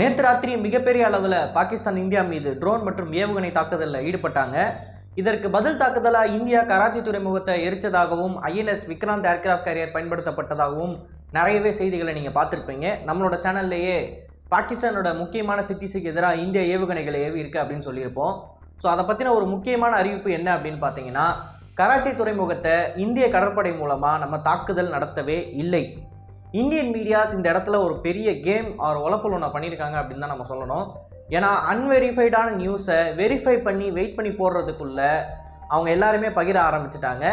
நேற்று ராத்திரி மிகப்பெரிய அளவில் பாகிஸ்தான் இந்தியா மீது ட்ரோன் மற்றும் ஏவுகணை தாக்குதலில் ஈடுபட்டாங்க. இதற்கு பதில் தாக்குதலாக இந்தியா கராச்சி துறைமுகத்தை எரிச்சதாகவும் ஐஎன்எஸ் விக்ராந்த் ஏர்கிராஃப்ட் கேரியர் பயன்படுத்தப்பட்டதாகவும் நிறையவே செய்திகளை நீங்கள் பார்த்துருப்பீங்க. நம்மளோட சேனல்லையே பாகிஸ்தானோட முக்கியமான சிட்டிஸுக்கு எதிராக இந்திய ஏவுகணைகளை ஏவி இருக்கு அப்படின்னு சொல்லியிருப்போம். ஸோ அதை பற்றின ஒரு முக்கியமான அறிவிப்பு என்ன அப்படின்னு பார்த்தீங்கன்னா கராச்சி துறைமுகத்தை இந்திய கடற்படை மூலமாக நம்ம தாக்குதல் நடத்தவே இல்லை. இந்தியன் மீடியாஸ் இந்த இடத்துல ஒரு பெரிய கேம் ஆர் உழப்பல் ஒன்று பண்ணியிருக்காங்க அப்படின்னு தான் நம்ம சொல்லணும். ஏன்னா அன்வெரிஃபைடான நியூஸை வெரிஃபை பண்ணி வெயிட் பண்ணி போடுறதுக்குள்ள அவங்க எல்லாருமே பகிர ஆரம்பிச்சிட்டாங்க.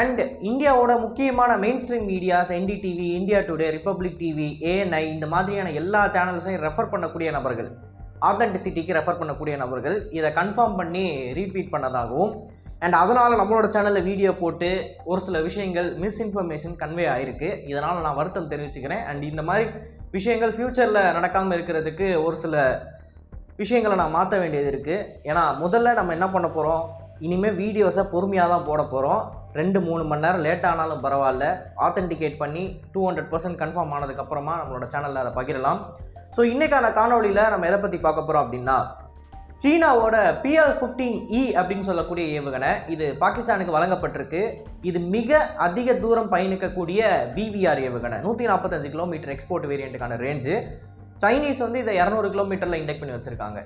அண்ட் இந்தியாவோட முக்கியமான mainstream medias NDTV India Today Republic TV ANI இந்த மாதிரியான எல்லா சேனல்ஸையும் ரெஃபர் பண்ணக்கூடிய நபர்கள் ஆத்தென்டிசிட்டிக்கு ரெஃபர் பண்ணக்கூடிய நபர்கள் இதை கன்ஃபார்ம் பண்ணி ரீட்வீட் பண்ணதாகவும் அண்ட் அதனால் நம்மளோட சேனலில் வீடியோ போட்டு ஒரு சில விஷயங்கள் மிஸ்இன்ஃபர்மேஷன் கன்வே ஆகிருக்கு இதனால் நான் வருத்தம் தெரிவிச்சுக்கிறேன். அண்ட் இந்த மாதிரி விஷயங்கள் ஃப்யூச்சரில் நடக்காமல் இருக்கிறதுக்கு ஒரு சில விஷயங்களை நான் மாற்ற வேண்டியது இருக்குது ஏன்னா முதல்ல நம்ம என்ன பண்ண போகிறோம் இனிமேல் வீடியோஸை பொறுமையாக தான் போட போகிறோம் ரெண்டு மூணு மணி நேரம் லேட் ஆனாலும் பரவாயில்ல. ஆத்தென்டிகேட் பண்ணி டூ ஹண்ட்ரட் பர்சன்ட் கன்ஃபார்ம் ஆனதுக்கப்புறமா நம்மளோட சேனலில் அதை பகிரலாம். ஸோ இன்றைக்கான காணொளியில் நம்ம எதை பற்றி பார்க்க போகிறோம் அப்படின்னா சீனாவோட பிஎல் ஃபிஃப்டீன் இ அப்படின்னு சொல்லக்கூடிய ஏவுகணை இது பாகிஸ்தானுக்கு வழங்கப்பட்டிருக்கு. இது மிக அதிக தூரம் பயணிக்கக்கூடிய பிவிஆர் ஏவுகணை. நூற்றி நாற்பத்தஞ்சு கிலோமீட்டர் எக்ஸ்போர்ட் வேரியண்ட்டுக்கான ரேஞ்சு சைனீஸ் வந்து இதை இரநூறு கிலோமீட்டரில் இண்டெக்ட் பண்ணி வச்சுருக்காங்க.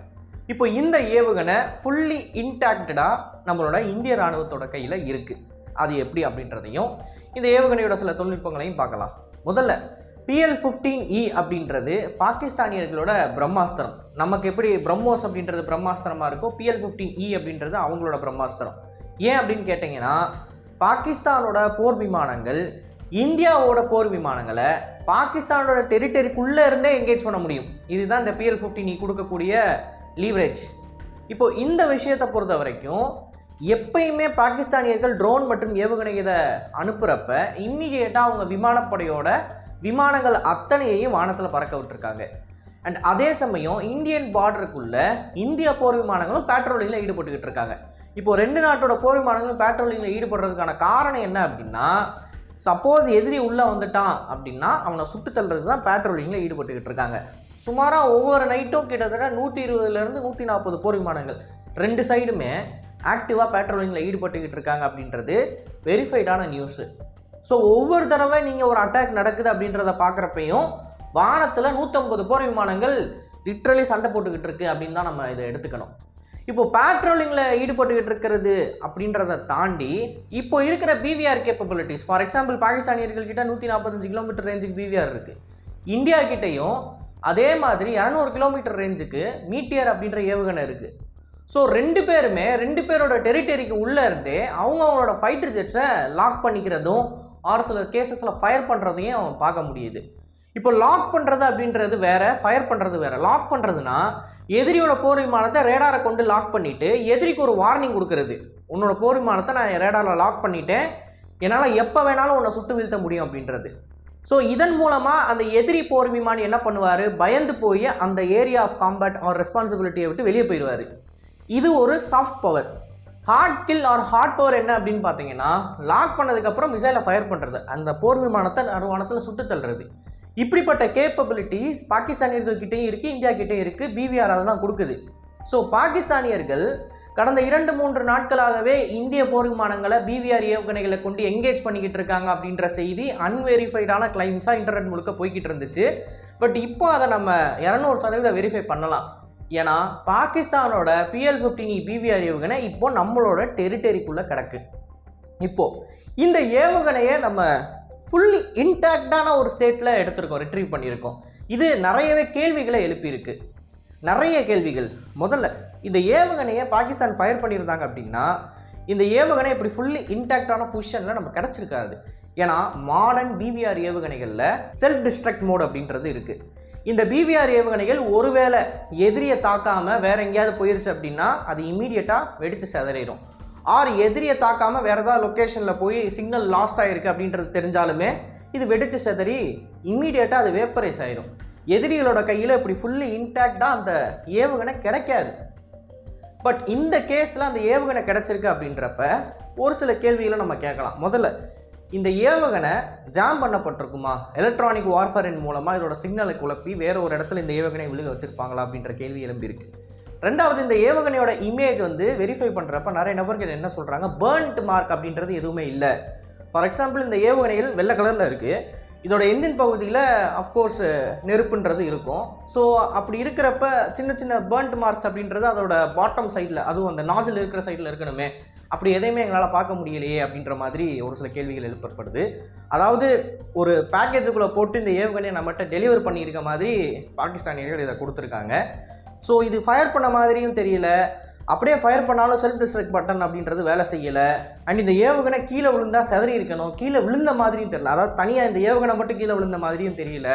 இப்போ இந்த ஏவுகணை ஃபுல்லி இன்டாக்டடாக நம்மளோட இந்திய ராணுவத்தோட கையில் இருக்குது அது எப்படி அப்படின்றதையும் இந்த ஏவுகணையோட சில தொழில்நுட்பங்களையும் பார்க்கலாம். முதல்ல பிஎல் ஃபிஃப்டீன் இ அப்படின்றது பாகிஸ்தானியர்களோட பிரம்மாஸ்திரம். நமக்கு எப்படி பிரம்மோஸ் அப்படின்றது பிரம்மாஸ்திரமாக இருக்கோ பிஎல் ஃபிஃப்டீன் இ அப்படின்றது அவங்களோட பிரம்மாஸ்திரம். ஏன் அப்படின்னு கேட்டிங்கன்னா பாகிஸ்தானோட போர் விமானங்கள் இந்தியாவோட போர் விமானங்களை பாகிஸ்தானோட டெரிட்டரிக்குள்ளே இருந்தே என்கேஜ் பண்ண முடியும். இதுதான் இந்த பிஎல் ஃபிஃப்டீன் இ கொடுக்கக்கூடிய லீவரேஜ் இப்போ இந்த விஷயத்தை பொறுத்த வரைக்கும் எப்பயுமே பாகிஸ்தானியர்கள் ட்ரோன் மற்றும் ஏவுகணை இதை அனுப்புகிறப்ப இம்மிடியேட்டாக அவங்க விமானப்படையோட விமானங்கள் அத்தனையையும் வானத்தில் பறக்க விட்டுருக்காங்க. அண்ட் அதே சமயம் இந்தியன் பார்டருக்குள்ள இந்திய போர் விமானங்களும் பேட்ரோலிங்கில் ஈடுபட்டுக்கிட்டு இருக்காங்க. இப்போ ரெண்டு நாட்டோட போர் விமானங்களும் பேட்ரோலிங்கில் ஈடுபடுறதுக்கான காரணம் என்ன அப்படின்னா சப்போஸ் எதிரி உள்ளே வந்துட்டான் அப்படின்னா அவனை சுட்டு தள்ளுறது தான் பேட்ரோலிங்கில் ஈடுபட்டுக்கிட்டு இருக்காங்க. சுமாராக ஒவ்வொரு நைட்டும் கிட்டத்தட்ட நூற்றி இருபதுலேருந்து நூற்றி நாற்பது போர் விமானங்கள் ரெண்டு சைடுமே ஆக்டிவாக பேட்ரோலிங்கில் ஈடுபட்டுக்கிட்டு இருக்காங்க அப்படின்றது வெரிஃபைடான நியூஸு ஸோ ஒவ்வொரு தடவை நீங்கள் ஒரு அட்டாக் நடக்குது அப்படின்றத பார்க்குறப்பையும் வானத்தில் நூற்றம்பது போர் விமானங்கள் லிட்ரலி சண்டை போட்டுக்கிட்டு இருக்கு அப்படின்னு தான் நம்ம இதை எடுத்துக்கணும். இப்போ பேட்ரோலிங்கில் ஈடுபட்டுக்கிட்டு இருக்கிறது அப்படின்றத தாண்டி இப்போ இருக்கிற பிவிஆர் கேப்பபிலிட்டிஸ் ஃபார் எக்ஸாம்பிள் பாகிஸ்தானியர்கள் கிட்ட நூற்றி நாற்பத்தஞ்சு கிலோமீட்டர் ரேஞ்சுக்கு பிவிஆர் இருக்குது இந்தியா கிட்டேயும் அதே மாதிரி இரநூறு கிலோமீட்டர் ரேஞ்சுக்கு மீட்டியர் அப்படின்ற ஏவுகணை இருக்குது ஸோ ரெண்டு பேருமே ரெண்டு பேரோட டெரிட்டரிக்கு உள்ளே இருந்தே அவங்க அவங்களோட ஃபைட்டர் ஜெட்ஸை லாக் பண்ணிக்கிறதும் ஆறு சில கேசஸில் ஃபயர் பண்ணுறதையும் பார்க்க முடியுது. இப்போ லாக் பண்ணுறது அப்படின்றது வேற ஃபயர் பண்ணுறது வேறு. லாக் பண்ணுறதுனா எதிரியோட போர் விமானத்தை ரேடாரை கொண்டு லாக் பண்ணிவிட்டு எதிரிக்கு ஒரு வார்னிங் கொடுக்கறது. உன்னோட போர் விமானத்தை நான் ரேடாரில் லாக் பண்ணிவிட்டேன் என்னால் எப்போ வேணாலும் உன்னை சுட்டு வீழ்த்த முடியும் அப்படின்றது. ஸோ இதன் மூலமாக அந்த எதிரி போர் விமானி என்ன பண்ணுவார்? பயந்து போய் அந்த ஏரியா ஆஃப் காம்பேட் ஆர் ரெஸ்பான்சிபிலிட்டியை விட்டு வெளியே போயிடுவார். இது ஒரு soft power hard kill or hard power என்ன அப்படின்னு பார்த்தீங்கன்னா லாக் பண்ணதுக்கப்புறம் மிசைலை ஃபயர் பண்ணுறது அந்த போர் விமானத்தை நடுவானத்தில் சுட்டு தள்ளுறது. இப்படிப்பட்ட கேப்பபிலிட்டிஸ் பாகிஸ்தானியர்கள் கிட்டேயும் இருக்குது இந்தியா கிட்டேயும் இருக்குது பிவிஆர் தான் கொடுக்குது. ஸோ பாகிஸ்தானியர்கள் கடந்த இரண்டு மூன்று நாட்களாகவே இந்திய போர் விமானங்களை பிவிஆர் ஏவுகணைகளை கொண்டு எங்கேஜ் பண்ணிக்கிட்டு இருக்காங்க அப்படின்ற செய்தி அன்வெரிஃபைடான கிளைம்ஸாக இன்டர்நெட் முழுக்க போய்கிட்டு இருந்துச்சு. பட் இப்போ அதை நம்ம இரநூறு சதவீதம் வெரிஃபை பண்ணலாம். ஏன்னா பாகிஸ்தானோட பிஎல் ஃபிஃப்டின் பிவிஆர் ஏவுகணை இப்போ நம்மளோட டெரிட்டரிக்குள்ளே கிடக்கு. இப்போ இந்த ஏவுகணையை நம்ம ஃபுல்லி இன்டாக்டான ஒரு ஸ்டேட்டில் எடுத்திருக்கோம் ரிட்ரீவ் பண்ணியிருக்கோம். இது நிறையவே கேள்விகளை எழுப்பியிருக்கு. நிறைய கேள்விகள். முதல்ல இந்த ஏவுகணையை பாகிஸ்தான் ஃபயர் பண்ணியிருந்தாங்க அப்படின்னா இந்த ஏவுகணை இப்படி ஃபுல்லி இன்டாக்டான பொசிஷனில் நம்ம கிடச்சிருக்காது. ஏன்னா மாடர்ன் பிவிஆர் ஏவுகணைகளில் செல்ஃப் டிஸ்ட்ரக்ட் மோட் அப்படின்றது இருக்குது இந்த பிவிஆர் ஏவுகணைகள் ஒருவேளை எதிரியை தாக்காமல் வேற எங்கேயாவது போயிருச்சு அப்படின்னா அது இம்மீடியட்டாக வெடித்து செதறிடும். ஆர் எதிரியை தாக்காமல் வேறு ஏதாவது லொக்கேஷனில் போய் சிக்னல் லாஸ்ட் ஆகிருக்கு அப்படின்றது தெரிஞ்சாலுமே இது வெடித்து செதறி இம்மீடியட்டாக அது வேப்பரைஸ் ஆயிரும். எதிரிகளோட கையில் இப்படி ஃபுல்லி இன்டாக்டாக அந்த ஏவுகணை கிடைக்காது. பட் இந்த கேஸில் அந்த ஏவுகணை கிடச்சிருக்கு அப்படின்றப்ப ஒரு சில கேள்விகளை நம்ம கேட்கலாம். முதல்ல இந்த ஏவுகணை ஜாம் பண்ணப்பட்டிருக்குமா? எலக்ட்ரானிக் வார்ஃபரின் மூலமாக இதோட சிக்னலை குழப்பி வேற ஒரு இடத்துல இந்த ஏவுகணை விழுக வச்சிருப்பாங்களா அப்படின்ற கேள்வி எழும்பியிருக்கு ரெண்டாவது இந்த ஏவுகணையோட இமேஜ் வந்து வெரிஃபை பண்ணுறப்ப நிறைய நபர்கள் என்ன சொல்கிறாங்க பேர்ன்ட் மார்க் அப்படின்றது எதுவுமே இல்லை. ஃபார் எக்ஸாம்பிள் இந்த ஏவுகணைகள் வெள்ளை கலரில் இருக்குது இதோட என்ஜின் பகுதியில் அஃப்கோர்ஸ் நெருப்புன்றது இருக்கும். ஸோ அப்படி இருக்கிறப்ப சின்ன சின்ன பேர்ன்ட் மார்க்ஸ் அப்படின்றது அதோட பாட்டம் சைடில் அதுவும் அந்த நாஜில் இருக்கிற சைடில் இருக்கணுமே. அப்படி எதையுமே எங்களால் பார்க்க முடியலையே அப்படின்ற மாதிரி ஒரு சில கேள்விகள் எழுப்பப்படுது. அதாவது ஒரு பேக்கேஜுக்குள்ளே போட்டு இந்த ஏவுகணையை நம்மகிட்ட டெலிவர் பண்ணியிருக்க மாதிரி பாகிஸ்தானியர்கள் இதை கொடுத்துருக்காங்க. ஸோ இது ஃபயர் பண்ண மாதிரியும் தெரியல. அப்படியே ஃபயர் பண்ணாலும் செல்ஃப் டிஸ்ட்ரக்ட் பட்டன் அப்படின்றது வேலை செய்யலை. அண்ட் இந்த ஏவுகணை கீழே விழுந்தால் செதறி இருக்கணும். கீழே விழுந்த மாதிரியும் தெரியல. அதாவது தனியாக இந்த ஏவுகணை மட்டும் கீழே விழுந்த மாதிரியும் தெரியல.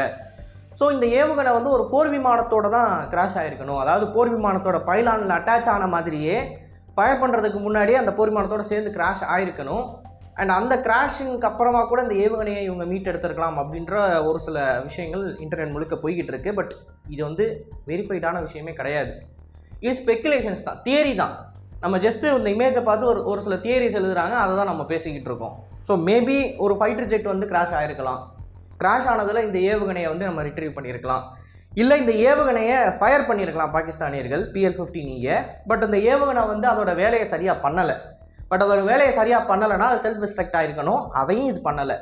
ஸோ இந்த ஏவுகணை வந்து ஒரு போர் விமானத்தோட தான் கிராஷ் ஆகிருக்கணும் அதாவது போர் விமானத்தோட பைலானில் அட்டாச் ஆன மாதிரியே ஃபயர் பண்ணுறதுக்கு முன்னாடியே அந்த போர் சேர்ந்து கிராஷ் ஆயிருக்கணும். அண்ட் அந்த கிராஷிங்க்கு அப்புறமா கூட இந்த ஏவுகணையை இவங்க மீட் எடுத்திருக்கலாம் அப்படின்ற ஒரு சில விஷயங்கள் இன்டர்நெட் முழுக்க போய்கிட்டு இருக்கு. பட் இது வந்து வெரிஃபைடான விஷயமே கிடையாது. இது ஸ்பெக்குலேஷன்ஸ் தான் தியரி தான். நம்ம ஜஸ்ட்டு இந்த இமேஜை பார்த்து ஒரு ஒரு சில தியரிஸ் எழுதுறாங்க அதை தான் நம்ம பேசிக்கிட்டு இருக்கோம். ஸோ மேபி ஒரு ஃபைட்டர் ஜெட் வந்து கிராஷ் ஆகிருக்கலாம் கிராஷ் ஆனதில் இந்த ஏவுகணையை வந்து நம்ம ரிட்ரீவ் பண்ணியிருக்கலாம். இல்லை இந்த ஏவுகணையை ஃபயர் பண்ணியிருக்கலாம் பாகிஸ்தானியர்கள் பிஎல் ஃபிஃப்டீனியை பட் அந்த ஏவுகணை வந்து அதோட வேலையை சரியாக பண்ணலை. பட் அதோட வேலையை சரியாக பண்ணலைன்னா அது செல்ஃப் டிஸ்ட்ரக்ட் ஆகிருக்கணும் அதையும் இது பண்ணலை.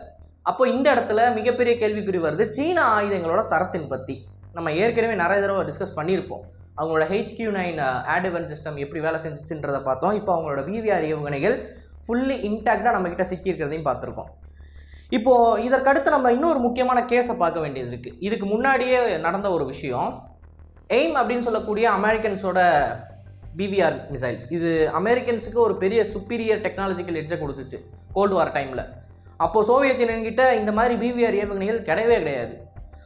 அப்போ இந்த இடத்துல மிகப்பெரிய கேள்விக்குறி வருது. சீன ஆயுதங்களோட தரத்தின் பற்றி நம்ம ஏற்கனவே நிறைய தடவை டிஸ்கஸ் பண்ணியிருப்போம். அவங்களோட ஹெச்கியூ நைன் ஆடிவன் சிஸ்டம் எப்படி வேலை செஞ்சிச்சுன்றதை பார்த்தோம். இப்போ அவங்களோட விவிஆர் ஏவுகணைகள் ஃபுல்லி இன்டாக்டாக நம்மக்கிட்ட சிக்கியிருக்கிறதையும் பார்த்துருக்கோம். இப்போது இதற்கடுத்து நம்ம இன்னொரு முக்கியமான கேஸை பார்க்க வேண்டியது இருக்குது இதுக்கு முன்னாடியே நடந்த ஒரு விஷயம். எய்ம் அப்படின்னு சொல்லக்கூடிய அமெரிக்கன்ஸோட பிவிஆர் மிசைல்ஸ் இது அமெரிக்கன்ஸுக்கு ஒரு பெரிய சுப்பீரியர் டெக்னாலஜிக்கல் எட்ஜை கொடுத்துச்சு கோல்டு வார் டைமில் அப்போது சோவியத் யூனியன்கிட்ட இந்த மாதிரி பிவிஆர் ஏவுகணைகள் கிடையவே கிடையாது.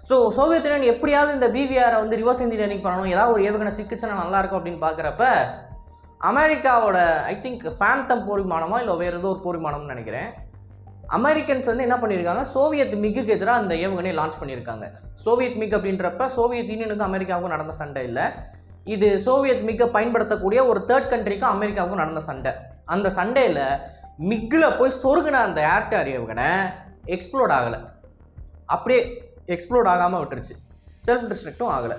ஸோ சோவியத் யூனியன் எப்படியாவது இந்த பிவிஆரை வந்து ரிவர்ஸ் இன்ஜினியரிங் பண்ணணும் ஏதாவது ஒரு ஏவுகணை சிக்கிச்சுன்னா நல்லாயிருக்கும் அப்படின்னு பார்க்குறப்ப அமெரிக்காவோட ஐ திங்க் ஃபேந்தம் போர்விமானமோ இல்லை வேறு ஏதோ ஒரு போர் விமானம்னு நினைக்கிறேன். அமெரிக்கன்ஸ் வந்து என்ன பண்ணியிருக்காங்க சோவியத் மிக்குக்கு எதிராக அந்த ஏவுகணையை லான்ச் பண்ணியிருக்காங்க சோவியத் மிக் அப்படின்றப்ப சோவியத் யூனியனுக்கும் அமெரிக்காவுக்கும் நடந்த சண்டை இல்லை. இது சோவியத் மிக்கை பயன்படுத்தக்கூடிய ஒரு தேர்ட் கண்ட்ரிக்கும் அமெரிக்காவுக்கும் நடந்த சண்டை. அந்த சண்டையில் மிக்கில் போய் சொருகின அந்த ஏர்டேர் ஏவுகணை எக்ஸ்ப்ளோட் ஆகலை. அப்படியே எக்ஸ்ப்ளோட் ஆகாமல் விட்டுருச்சு. செல்ஃப் டிஸ்ட்ரக்டும் ஆகலை.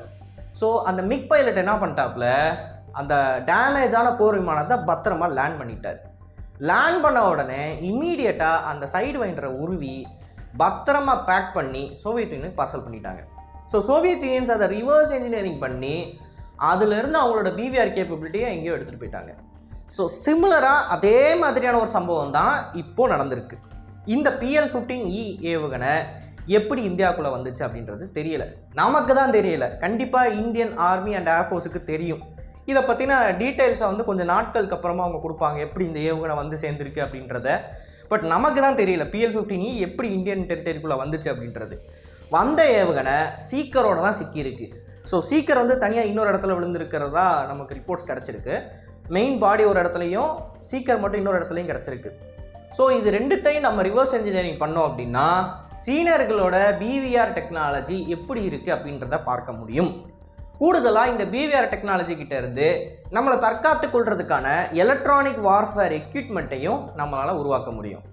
ஸோ அந்த மிக் பைலட் என்ன பண்ணிட்டாப்புல? அந்த டேமேஜான போர் விமானத்தை பத்திரமா லேண்ட் பண்ணிட்டார். லேண்ட் பண்ண உடனே இம்மீடியட்டாக அந்த சைடு வைண்டரை உருவி பத்திரமா பேக் பண்ணி சோவியத் யூனியனுக்கு பார்சல் பண்ணிட்டாங்க. ஸோ சோவியத் யூனியன்ஸ் அதை ரிவர்ஸ் இன்ஜினியரிங் பண்ணி அதுலேருந்து அவங்களோட பிவிஆர் கேப்பபிலிட்டியை எங்கேயோ எடுத்துகிட்டு போயிட்டாங்க. ஸோ சிமிலராக அதே மாதிரியான ஒரு சம்பவம் தான் இப்போது நடந்திருக்கு. இந்த பிஎல் ஃபிஃப்டீன் இ ஏவுகணை எப்படி இந்தியாவுக்குள்ளே வந்துச்சு அப்படின்றது தெரியலை. நமக்கு தான் தெரியலை. கண்டிப்பாக இந்தியன் ஆர்மி அண்ட் ஏர்ஃபோர்ஸுக்கு தெரியும். இதை பற்றின டீட்டெயில்ஸை வந்து கொஞ்சம் நாட்களுக்கு அப்புறமா அவங்க கொடுப்பாங்க. எப்படி இந்த ஏவுகணை வந்து சேர்ந்துருக்கு அப்படின்றத. பட் நமக்கு தான் தெரியல. பிஎல் ஃபிஃப்டீன் இ எப்படி இந்தியன் டெரிட்டரிக்குள்ளே வந்துச்சு அப்படின்றது. வந்த ஏவுகணை சீக்கரோட தான் சிக்கியிருக்கு. ஸோ சீக்கர் வந்து தனியாக இன்னொரு இடத்துல விழுந்திருக்கிறதா நமக்கு ரிப்போர்ட்ஸ் கிடச்சிருக்கு. மெயின் பாடி ஒரு இடத்துலையும் சீக்கர் மட்டும் இன்னொரு இடத்துலையும் கிடச்சிருக்கு. ஸோ இது ரெண்டுத்தையும் நம்ம ரிவர்ஸ் இன்ஜினியரிங் பண்ணோம் அப்படின்னா சீனர்களோட பிவிஆர் டெக்னாலஜி எப்படி இருக்குது அப்படின்றத பார்க்க முடியும். கூடுதலாக இந்த பிவிஆர் டெக்னாலஜி கிட்டேருந்து நம்மளை தற்காத்து கொள்றதுக்கான எலக்ட்ரானிக் வார்ஃபேர் எக்யூப்மெண்ட்டையும் நம்மளால் உருவாக்க முடியும்.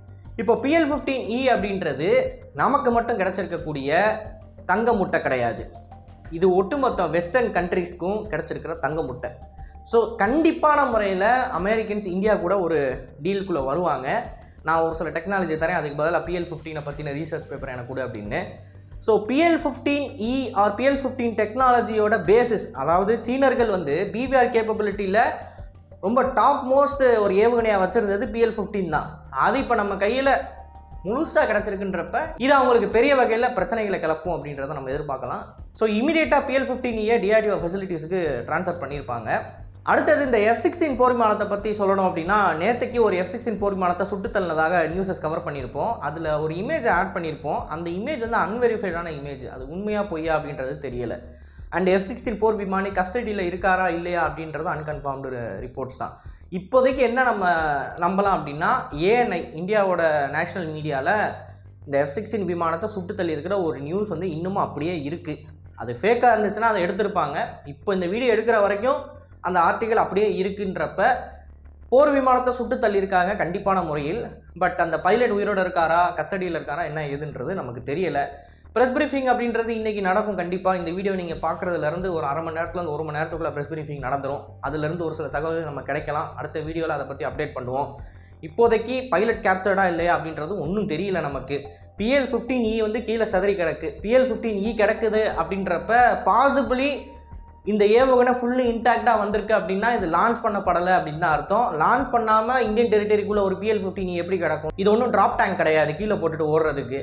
இப்போ பிஎல் ஃபிஃப்டீன் இ அப்படின்றது நமக்கு மட்டும் கிடச்சிருக்கக்கூடிய தங்க முட்டை கிடையாது. இது ஒட்டுமொத்த வெஸ்டர்ன் கண்ட்ரிஸ்க்கும் கிடச்சிருக்கிற தங்க முட்டை ஸோ கண்டிப்பான முறையில் அமெரிக்கன்ஸ் இந்தியா கூட ஒரு டீலுக்குள்ளே வருவாங்க. நான் ஒரு சில டெக்னாலஜி தரேன் அதுக்கு பதிலாக பிஎல் ஃபிஃப்டீனை பற்றின ரீசர்ச் பேப்பர் எனக்கு கூட அப்படின்னு. So PL fifteen E R PL fifteen டெக்னாலஜியோட basis அதாவது சீனர்கள் வந்து பிவிஆர் கேப்பபிலிட்டியில் ரொம்ப டாப் மோஸ்ட் ஒரு ஏவுகணையாக வச்சுருந்தது பிஎல் ஃபிஃப்டீன் தான். அது இப்போ நம்ம கையில் முழுசாக கிடச்சிருக்குன்றப்ப இது அவங்களுக்கு பெரிய வகையில் பிரச்சனைகளை கிளப்பும் அப்படின்றத நம்ம எதிர்பார்க்கலாம். ஸோ இமீடியட்டாக பிஎல் ஃபிஃப்டீன் ஏ டிஆர்டிஓ ஃபெசிலிட்டிஸுக்கு ட்ரான்ஸ்ஃபர் பண்ணியிருப்பாங்க. அடுத்தது இந்த எஃப் சிக்ஸ்டீன் போர் விமானத்தை பற்றி சொல்லணும் அப்படின்னா நேற்றுக்கு ஒரு எஃப் சிக்ஸ்டீன் போர் விமானத்தை சுட்டு தள்ளினதாக நியூஸஸ் கவர் பண்ணியிருப்போம். அதில் ஒரு இமேஜை ஆட் பண்ணியிருப்போம். அந்த இமேஜ் வந்து அன்வெரிஃபைடான இமேஜ் அது உண்மையாக பொய்யா அப்படின்றது தெரியலை. அண்ட் எஃப் சிக்ஸ்டீன் போர் விமானி கஸ்டடியில் இருக்காரா இல்லையா அப்படின்றது அன்கன்ஃபார்ம்டு ரிப்போர்ட்ஸ் தான். இப்போதைக்கு என்ன நம்ம நம்பலாம் அப்படின்னா ஏஎன்ஐ இந்தியாவோட நேஷனல் மீடியாவில் இந்த எஃப் சிக்ஸ்டீன் விமானத்தை சுட்டு தள்ளி இருக்கிற ஒரு நியூஸ் வந்து இன்னமும் அப்படியே இருக்குது அது ஃபேக்காக இருந்துச்சுன்னா அதை எடுத்திருப்பாங்க. இப்போ இந்த வீடியோ எடுக்கிற வரைக்கும் அந்த ஆர்டிக்கல் அப்படியே இருக்குன்றப்ப போர் விமானத்தை சுட்டு தள்ளியிருக்காங்க கண்டிப்பான முறையில். பட் அந்த பைலட் உயிரோட இருக்காரா கஸ்டடியில் இருக்காரா என்ன ஏதுன்றது நமக்கு தெரியல. ப்ரெஸ் பிரீஃபிங் அப்படின்றது இன்றைக்கி நடக்கும் கண்டிப்பாக இந்த வீடியோ நீங்கள் பார்க்குறதுலேருந்து ஒரு அரை மணி நேரத்துலேருந்து ஒரு மணி நேரத்துக்குள்ளே ப்ரெஸ் பிரீஃபிங் நடந்துடும் அதுலேருந்து ஒரு சில தகவல்கள் நம்ம கிடைக்கலாம். அடுத்த வீடியோவில் அதை பற்றி அப்டேட் பண்ணுவோம். இப்போதைக்கு பைலட் கேப்சர்டா இல்லையா அப்படின்றது ஒன்றும் தெரியல நமக்கு. பிஎல் ஃபிஃப்டீன் இ வந்து கீழே சதறி கிடக்கு. பிஎல் ஃபிஃப்டீன் இ கிடக்குது அப்படின்றப்ப பாசிபிளி இந்த ஏவுகணை ஃபுல்லு இன்டாக்டாக வந்திருக்கு அப்படின்னா இது லான்ச் பண்ணப்படலை அப்படின்னு தான் அர்த்தம். லான்ச் பண்ணாமல் இந்தியன் டெரிட்டரிக்குள்ளே ஒரு பிஎல் ஃபிஃப்டின் எப்படி கிடக்கும்? இது ஒன்றும் ட்ராப் டேங்க் கிடையாது கீழே போட்டுட்டு ஓடுறதுக்கு.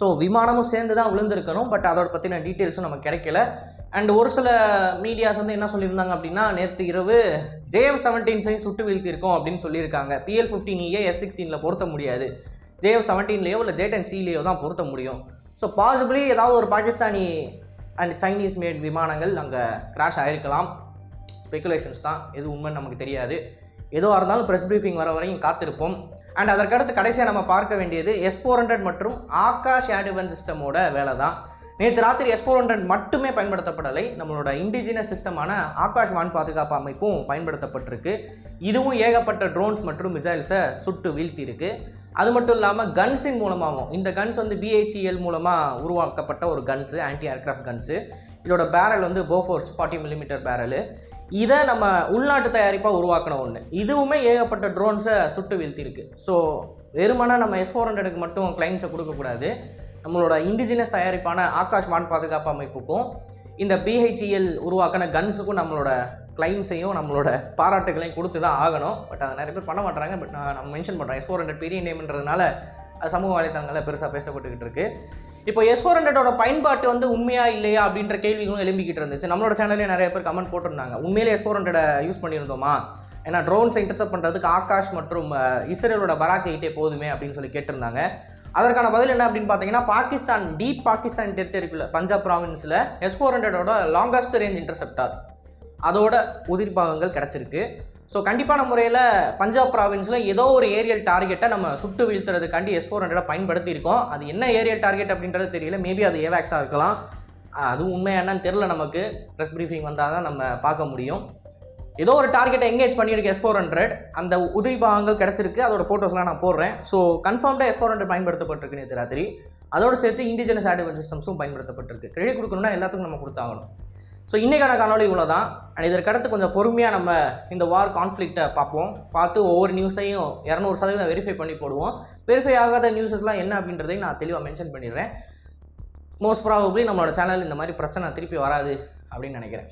ஸோ விமானமும் சேர்ந்து தான் விழுந்திருக்கணும் பட் அதோட பற்றின டீட்டெயில்ஸும் நமக்கு கிடைக்கல. அண்ட் ஒரு சில மீடியாஸ் வந்து என்ன சொல்லியிருந்தாங்க அப்படின்னா நேற்று இரவு ஜேஎஃப் செவன்டீன்ஸையும் சுட்டு வீழ்த்திருக்கோம் அப்படின்னு சொல்லியிருக்காங்க. பிஎல் ஃபிஃப்டீன் எஃப் சிக்ஸ்டீனில் பொருத்த முடியாது. ஜேஎஃப் செவன்டீன்லேயோ இல்லை ஜே டென் சிலேயோ தான் பொருத்த முடியும். ஸோ பாசிபிளி ஏதாவது ஒரு பாகிஸ்தானி அண்ட் சைனீஸ் மேட் விமானங்கள் அங்கே கிராஷ் ஆகிருக்கலாம் ஸ்பெகுலேஷன்ஸ் தான். எது உண்மைன்னு நமக்கு தெரியாது. எதுவாக இருந்தாலும் ப்ரெஸ் ப்ரீஃபிங் வர வரையும் காத்திருப்போம். அண்ட் அதற்கடுத்து கடைசியாக நம்ம பார்க்க வேண்டியது எஸ் ஃபோர் ஹண்ட்ரட் மற்றும் ஆகாஷ் ஏடுவன் சிஸ்டமோட வேலை தான். நேற்று ராத்திரி எஸ் ஃபோர் ஹண்ட்ரட் மட்டுமே பயன்படுத்தப்படலை. நம்மளோட இண்டிஜினஸ் சிஸ்டமான ஆகாஷ் வான் பாதுகாப்பு அமைப்பும் பயன்படுத்தப்பட்டிருக்கு. இதுவும் ஏகப்பட்ட ட்ரோன்ஸ் மற்றும் மிசைல்ஸை சுட்டு வீழ்த்தியிருக்கு. அது மட்டும் இல்லாமல் கன்ஸின் மூலமாகவும் இந்த கன்ஸ் வந்து பிஹெச்இஎல் மூலமாக உருவாக்கப்பட்ட ஒரு கன்ஸு ஆன்டி ஏர்க்ராஃப்ட் கன்ஸு இதோட பேரல் வந்து போஃபோர்ஸ் ஃபார்ட்டி மில்லிமீட்டர் பேரலு இதை நம்ம உள்நாட்டு தயாரிப்பாக உருவாக்கின ஒன்று இதுவுமே ஏகப்பட்ட ட்ரோன்ஸை சுட்டு வீழ்த்திருக்கு. ஸோ வெறுமனா நம்ம எஸ் ஃபோர் ஹண்ட்ரடுக்கு மட்டும் கிளைம்ஸை கொடுக்கக்கூடாது நம்மளோட இண்டிஜினஸ் தயாரிப்பான ஆகாஷ் வான் பாதுகாப்பு அமைப்புக்கும் இந்த பிஹெச்இஎல் உருவாக்கின கன்ஸுக்கும் நம்மளோட கிளைம்ஸையும் நம்மளோட பாராட்டுகளையும் கொடுத்து தான் ஆகணும். பட் அதை நிறைய பேர் பண்ண மாட்டாங்க பட் நான் நம்ம மென்ஷன் பண்ணுறேன் எஸ் ஃபோர் ஹண்ட்ரட் பெரிய நேம்ன்றதுனால சமூக வலைத்தளங்களில் பெருசாக பேசப்பட்டுக்கிட்டு இருக்கு. இப்போ எஸ் ஃபோர் ஹண்ட்ரடோட பயன்பாட்டு வந்து உண்மையா இல்லையா அப்படின்ற கேள்விகளும் எழும்பிக்கிட்டு இருந்துச்சு. நம்மளோட சேனல்லே நிறைய பேர் கமெண்ட் போட்டிருந்தாங்க. உண்மையிலே எஸ் ஃபோர் ஹண்ட்ரடை யூஸ் பண்ணியிருந்தோமா? ஏன்னா ட்ரோன்ஸை இன்டர்செப்ட் பண்ணுறதுக்கு ஆகாஷ் மற்றும் இஸ்ரேலோட பராக் எயிட்டே போதுமே அப்படின்னு சொல்லி கேட்டிருந்தாங்க. அதற்கான பதில் என்ன அப்படின்னு பார்த்தீங்கன்னா பாகிஸ்தான் டீப் பாகிஸ்தான் டெரிட்டரிக்குள்ள பஞ்சாப் ப்ராவின்ஸில் எஸ் ஃபோர் ஹண்ட்ரடோட லாங்கஸ்ட் ரேஞ்ச் இன்டர்செப்டார் அதோட உதிர் பாகங்கள் கிடச்சிருக்கு. ஸோ கண்டிப்பான முறையில் பஞ்சாப் ப்ராவின்ஸில் ஏதோ ஒரு ஏரியல் டார்கெட்டை நம்ம சுட்டு வீழ்த்துறதுக்காண்டி எஸ் ஃபோர் ஹண்ட்ரடை பயன்படுத்தியிருக்கோம். அது என்ன ஏரியல் டார்கெட் அப்படின்றது தெரியல. மேபி அது ஏவேக்ஸாக இருக்கலாம். அதுவும் அது உண்மையா என்னன்னு தெரில நமக்கு. ப்ரெஸ் ப்ரீஃபிங் வந்தால் தான் நம்ம பார்க்க முடியும். ஏதோ ஒரு டார்கெட்டை எங்கேஜ் பண்ணியிருக்கு எஸ் ஃபோர் ஹண்ட்ரட் அந்த உதிரி பாகங்கள் கிடச்சிருக்கு. அதோட ஃபோட்டோஸ்லாம் நான் போடுறேன். ஸோ கன்ஃபார்ம்டாக எஸ் ஃபோர் ஹண்ட்ரட் பயன்படுத்தப்பட்டிருக்கு நேற்று ராத்திரி. அதோடு சேர்த்து இண்டிஜினஸ் ஆடிவல் சிஸ்டம்ஸும் பயன்படுத்தப்பட்டிருக்கு. கிரெடிட் கொடுக்கணும்னா எல்லாத்துக்கும் நம்ம கொடுத்தாகணும். ஸோ இன்றைக்கான காணொலி இவ்வளோ தான் அண்ட் இதற்கடுத்து கொஞ்சம் பொறுமையாக நம்ம இந்த வார் கான்ஃப்ளிக்ட்டை பார்ப்போம். பார்த்து ஒவ்வொரு நியூஸையும் இரநூறு சதவீதம் வெரிஃபை பண்ணி போடுவோம். வெரிஃபை ஆகாத நியூஸஸ்லாம் என்ன அப்படின்றதையும் நான் தெளிவாக மென்ஷன் பண்ணிடுறேன். மோஸ்ட் ப்ராபப்ளி நம்மளோட சேனல் இந்த மாதிரி பிரச்சனை திருப்பி வராது அப்படின்னு நினைக்கிறேன்.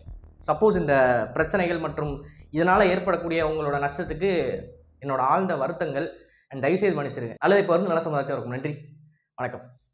சப்போஸ் இந்த பிரச்சனைகள் மற்றும் இதனால் ஏற்படக்கூடிய உங்களோட நஷ்டத்துக்கு என்னோட ஆழ்ந்த வருத்தங்கள் அண்ட் தயவுசெய்து மன்னிச்சிருங்க. அல்லது இப்போ வந்து நல்ல சமுதாயத்தில் இருக்கும் நன்றி. வணக்கம்.